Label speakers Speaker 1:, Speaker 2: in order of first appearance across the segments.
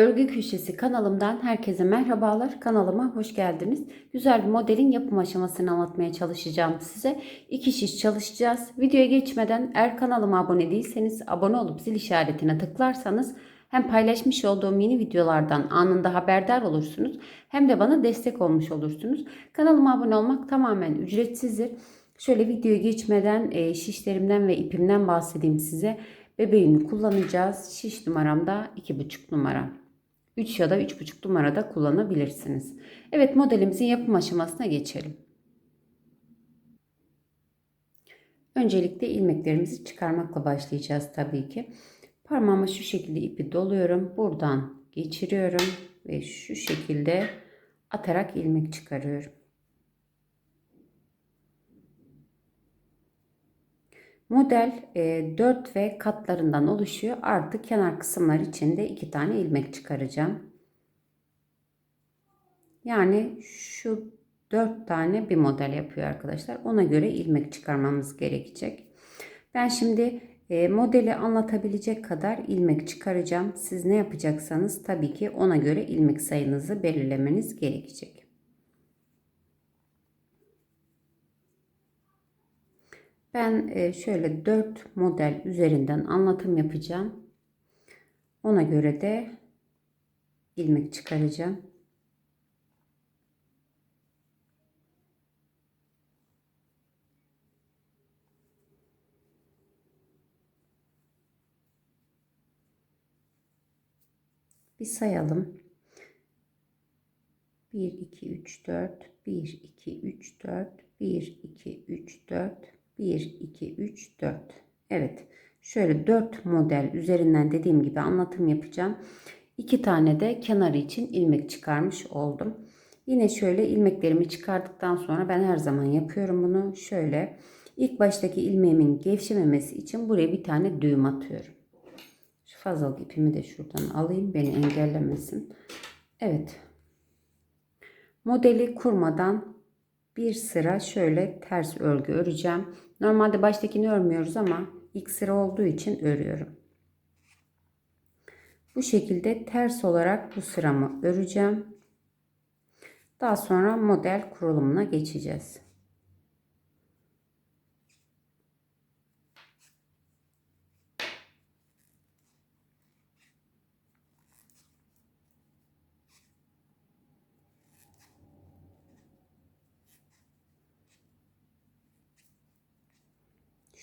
Speaker 1: Örgü Köşesi kanalımdan herkese merhabalar. Kanalıma hoş geldiniz. Güzel bir modelin yapım aşamasını anlatmaya çalışacağım size. İki şiş çalışacağız. Videoya geçmeden eğer kanalıma abone değilseniz abone olup zil işaretine tıklarsanız hem paylaşmış olduğum yeni videolardan anında haberdar olursunuz hem de bana destek olmuş olursunuz. Kanalıma abone olmak tamamen ücretsizdir. Şöyle videoya geçmeden e, şişlerimden ve ipimden bahsedeyim size. Bebeğini kullanacağız. Şiş numaram da 2,5 numara. 3 ya da 3,5 numarada kullanabilirsiniz. Evet modelimizin yapım aşamasına geçelim. Öncelikle ilmeklerimizi çıkarmakla başlayacağız tabii ki. Parmağıma şu şekilde ipi doluyorum. Buradan geçiriyorum ve şu şekilde atarak ilmek çıkarıyorum. Model 4 ve katlarından oluşuyor. Artık kenar kısımlar için de 2 tane ilmek çıkaracağım. Yani şu 4 tane bir model yapıyor arkadaşlar. Ona göre ilmek çıkarmamız gerekecek. Ben şimdi e, modeli anlatabilecek kadar ilmek çıkaracağım. Siz ne yapacaksanız tabii ki ona göre ilmek sayınızı belirlemeniz gerekecek. Ben e, şöyle 4 model üzerinden anlatım yapacağım. Ona göre de ilmek çıkaracağım. Bir sayalım. 1 2 3 4 1 2 3 4 1 2 3 4 1, 2, 3, 4. Evet. Şöyle 4 model üzerinden dediğim gibi anlatım yapacağım. 2 tane de kenarı için ilmek çıkarmış oldum. Yine şöyle ilmeklerimi çıkardıktan sonra ben her zaman yapıyorum bunu. Şöyle ilk baştaki ilmeğimin gevşememesi için buraya bir tane düğüm atıyorum. Şu fazlalık ipimi de şuradan alayım beni engellemesin. Evet. Modeli kurmadan bir sıra şöyle ters örgü öreceğim. Normalde baştakini örmüyoruz ama ilk sıra olduğu için örüyorum. Bu şekilde ters olarak bu sıramı öreceğim. Daha sonra model kurulumuna geçeceğiz.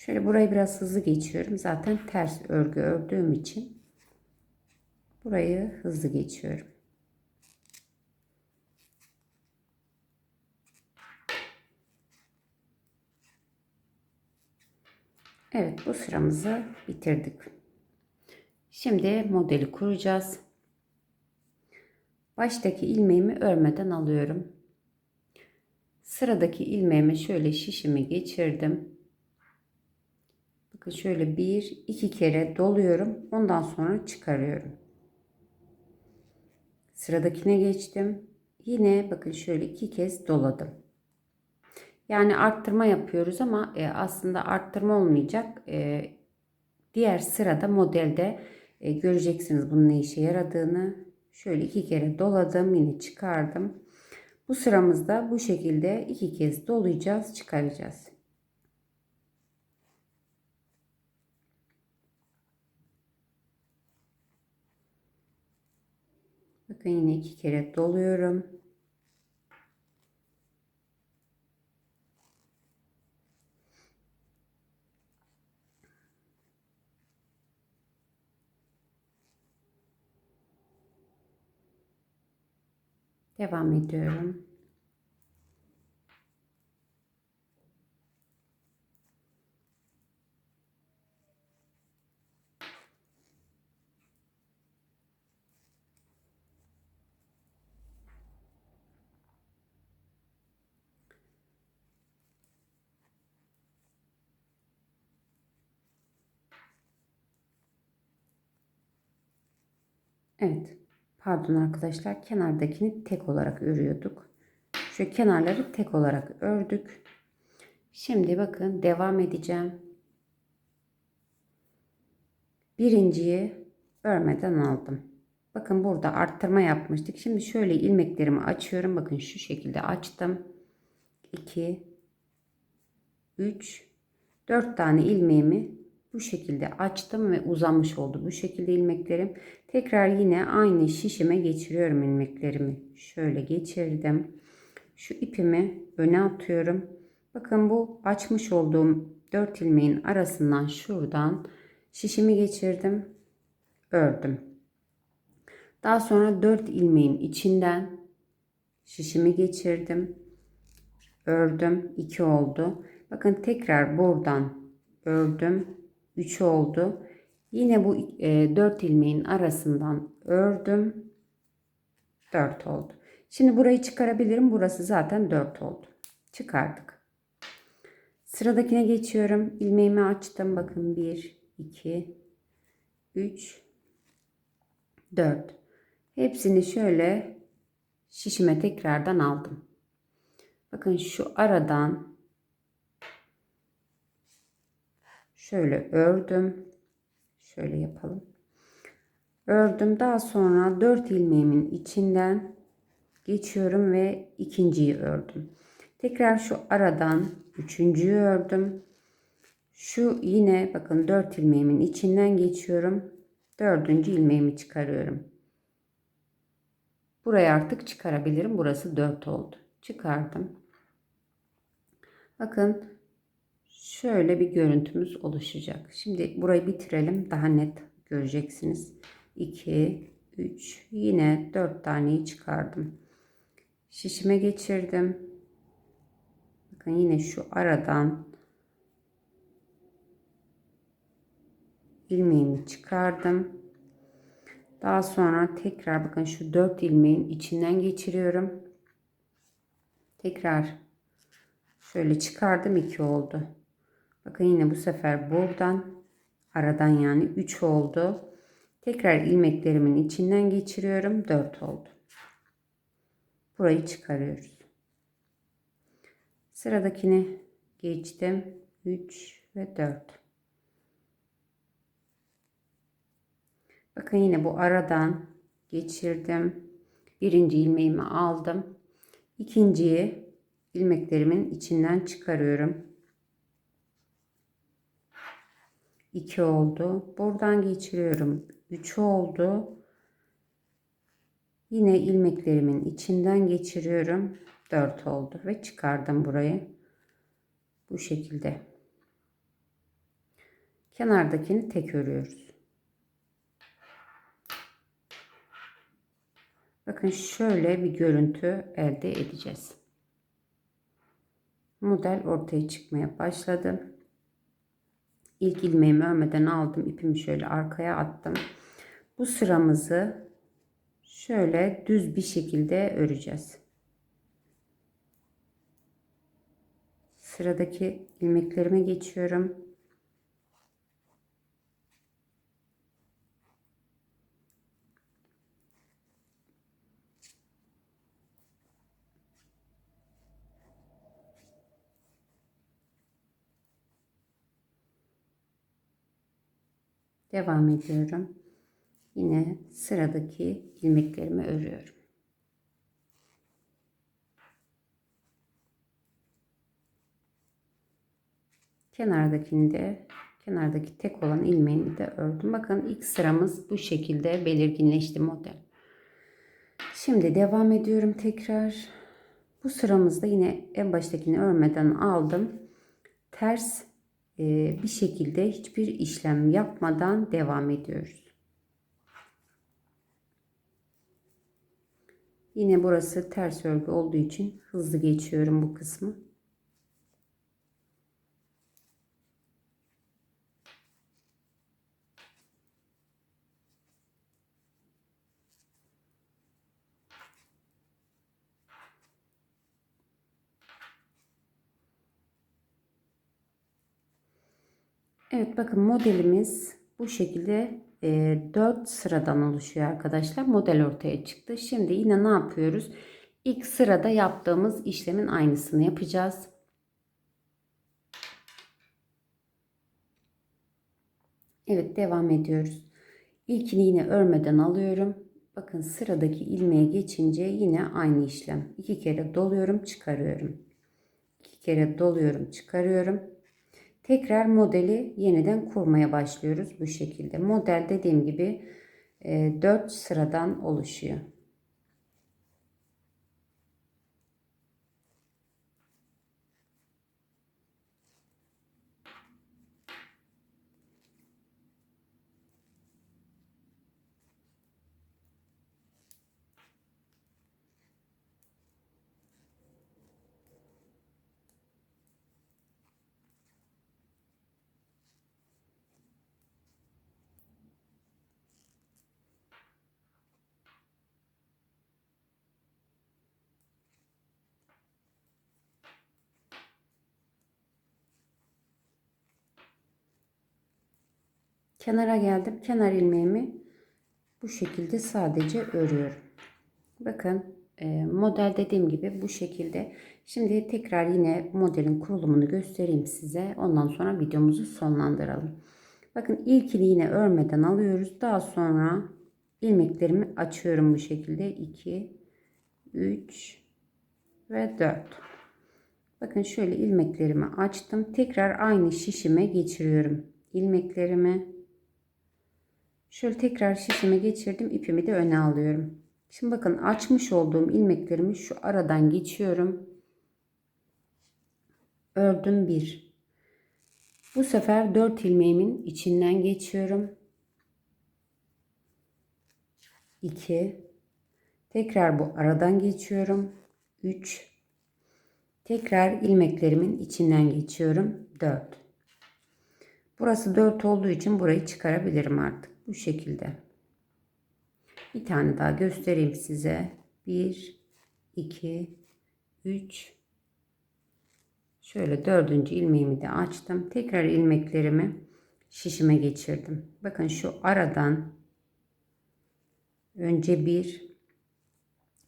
Speaker 1: Şöyle burayı biraz hızlı geçiyorum. Zaten ters örgü ördüğüm için burayı hızlı geçiyorum. Evet bu sıramızı bitirdik. Şimdi modeli kuracağız. Baştaki ilmeğimi örmeden alıyorum. Sıradaki ilmeğime şöyle şişimi geçirdim. Şöyle bir iki kere doluyorum. Ondan sonra çıkarıyorum. Sıradakine geçtim. Yine bakın şöyle iki kez doladım. Yani arttırma yapıyoruz ama e, aslında arttırma olmayacak. E, diğer sırada modelde e, göreceksiniz bunun ne işe yaradığını. Şöyle iki kere doladım yine çıkardım. Bu sıramızda bu şekilde iki kez dolayacağız çıkaracağız. Bakın yine iki kere doluyorum. Devam ediyorum. Evet. Pardon arkadaşlar. Kenardakini tek olarak örüyorduk. Şu kenarları tek olarak ördük. Şimdi bakın devam edeceğim. Birinciyi örmeden aldım. Bakın burada arttırma yapmıştık. Şimdi şöyle ilmeklerimi açıyorum. Bakın şu şekilde açtım. 2 3 4 tane ilmeğimi bu şekilde açtım ve uzamış oldu. Bu şekilde ilmeklerim. Tekrar yine aynı şişime geçiriyorum ilmeklerimi. Şöyle geçirdim. Şu ipimi öne atıyorum. Bakın bu açmış olduğum 4 ilmeğin arasından şuradan şişimi geçirdim. Ördüm. Daha sonra 4 ilmeğin içinden şişimi geçirdim. Ördüm. 2 oldu. Bakın tekrar buradan ördüm. 3 oldu. Yine bu e, 4 ilmeğin arasından ördüm. 4 oldu. Şimdi burayı çıkarabilirim. Burası zaten 4 oldu. Çıkardık. Sıradakine geçiyorum. İlmeğimi açtım. Bakın 1, 2, 3, 4. Hepsini şöyle şişime tekrardan aldım. Bakın şu aradan şöyle ördüm. Şöyle yapalım. Ördüm. Daha sonra 4 ilmeğimin içinden geçiyorum ve ikinciyi ördüm. Tekrar şu aradan üçüncüyü ördüm. Şu yine bakın 4 ilmeğimin içinden geçiyorum. Dördüncü ilmeğimi çıkarıyorum. Burayı artık çıkarabilirim. Burası 4 oldu. Çıkardım. Bakın şöyle bir görüntümüz oluşacak. Şimdi burayı bitirelim. Daha net göreceksiniz. 2, 3, yine 4 taneyi çıkardım. Şişime geçirdim. Bakın yine şu aradan ilmeğimi çıkardım. Daha sonra tekrar bakın şu 4 ilmeğin içinden geçiriyorum. Tekrar şöyle çıkardım 2 oldu. Bakın yine bu sefer buradan aradan yani 3 oldu. Tekrar ilmeklerimin içinden geçiriyorum 4 oldu. Burayı çıkarıyoruz. Sıradakini geçtim 3 ve 4. Bakın yine bu aradan geçirdim. Birinci ilmeğimi aldım. İkinciyi ilmeklerimin içinden çıkarıyorum. 2 oldu. Buradan geçiriyorum. 3 oldu. Yine ilmeklerimin içinden geçiriyorum. 4 oldu ve çıkardım burayı. Bu şekilde. Kenardakini tek örüyoruz. Bakın şöyle bir görüntü elde edeceğiz. Model ortaya çıkmaya başladı. İlk ilmeğimi örmeden aldım. ipimi şöyle arkaya attım. Bu sıramızı şöyle düz bir şekilde öreceğiz. Sıradaki ilmeklerime geçiyorum. Devam ediyorum. Yine sıradaki ilmeklerimi örüyorum. Kenardakini de kenardaki tek olan ilmeğimi de ördüm. Bakın ilk sıramız bu şekilde belirginleşti model. Şimdi devam ediyorum tekrar. Bu sıramızda yine en baştakini örmeden aldım. Ters bir şekilde hiçbir işlem yapmadan devam ediyoruz. Yine burası ters örgü olduğu için hızlı geçiyorum bu kısmı. Evet bakın modelimiz bu şekilde e, 4 sıradan oluşuyor arkadaşlar. Model ortaya çıktı. Şimdi yine ne yapıyoruz? İlk sırada yaptığımız işlemin aynısını yapacağız. Evet devam ediyoruz. İlkini yine örmeden alıyorum. Bakın sıradaki ilmeğe geçince yine aynı işlem. İki kere doluyorum, çıkarıyorum. İki kere doluyorum, çıkarıyorum. Tekrar modeli yeniden kurmaya başlıyoruz bu şekilde. Model dediğim gibi 4 sıradan oluşuyor. Kenara geldim. Kenar ilmeğimi bu şekilde sadece örüyorum. Bakın e, model dediğim gibi bu şekilde. Şimdi tekrar yine modelin kurulumunu göstereyim size. Ondan sonra videomuzu sonlandıralım. Bakın ilkini yine örmeden alıyoruz. Daha sonra ilmeklerimi açıyorum bu şekilde. 2, 3 ve 4. Bakın şöyle ilmeklerimi açtım. Tekrar aynı şişime geçiriyorum. ilmeklerimi Şöyle tekrar şişime geçirdim. ipimi de öne alıyorum. Şimdi bakın açmış olduğum ilmeklerimi şu aradan geçiyorum. Ördüm bir. Bu sefer 4 ilmeğimin içinden geçiyorum. 2 Tekrar bu aradan geçiyorum. 3 Tekrar ilmeklerimin içinden geçiyorum. 4 Burası 4 olduğu için burayı çıkarabilirim artık. Bu şekilde. Bir tane daha göstereyim size. 1, 2, 3. Şöyle dördüncü ilmeğimi de açtım. Tekrar ilmeklerimi şişime geçirdim. Bakın şu aradan önce bir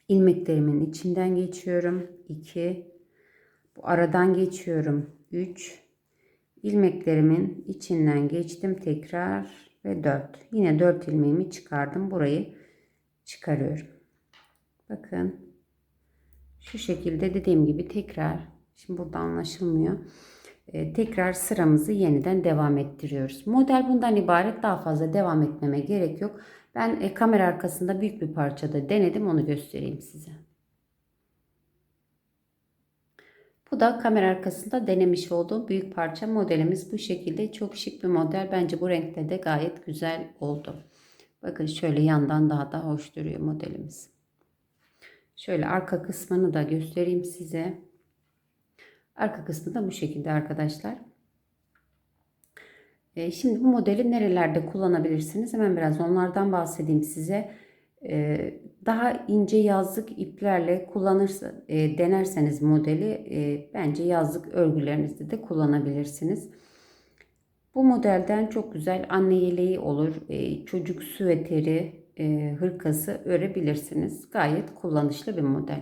Speaker 1: ilmeklerimin içinden geçiyorum. 2 bu aradan geçiyorum. 3 ilmeklerimin içinden geçtim tekrar ve 4. Yine 4 ilmeğimi çıkardım. Burayı çıkarıyorum. Bakın şu şekilde dediğim gibi tekrar şimdi burada anlaşılmıyor. Ee, tekrar sıramızı yeniden devam ettiriyoruz. Model bundan ibaret. Daha fazla devam etmeme gerek yok. Ben e, kamera arkasında büyük bir parçada denedim. Onu göstereyim size. Bu da kamera arkasında denemiş olduğum büyük parça modelimiz bu şekilde. Çok şık bir model. Bence bu renkte de gayet güzel oldu. Bakın şöyle yandan daha da hoş duruyor modelimiz. Şöyle arka kısmını da göstereyim size. Arka kısmı da bu şekilde arkadaşlar. E, şimdi bu modeli nerelerde kullanabilirsiniz? Hemen biraz onlardan bahsedeyim size. E, daha ince yazlık iplerle kullanırsa e, denerseniz modeli e, bence yazlık örgülerinizde de kullanabilirsiniz. Bu modelden çok güzel anne yeleği olur, e, çocuk süveteri, hırkası örebilirsiniz. Gayet kullanışlı bir model.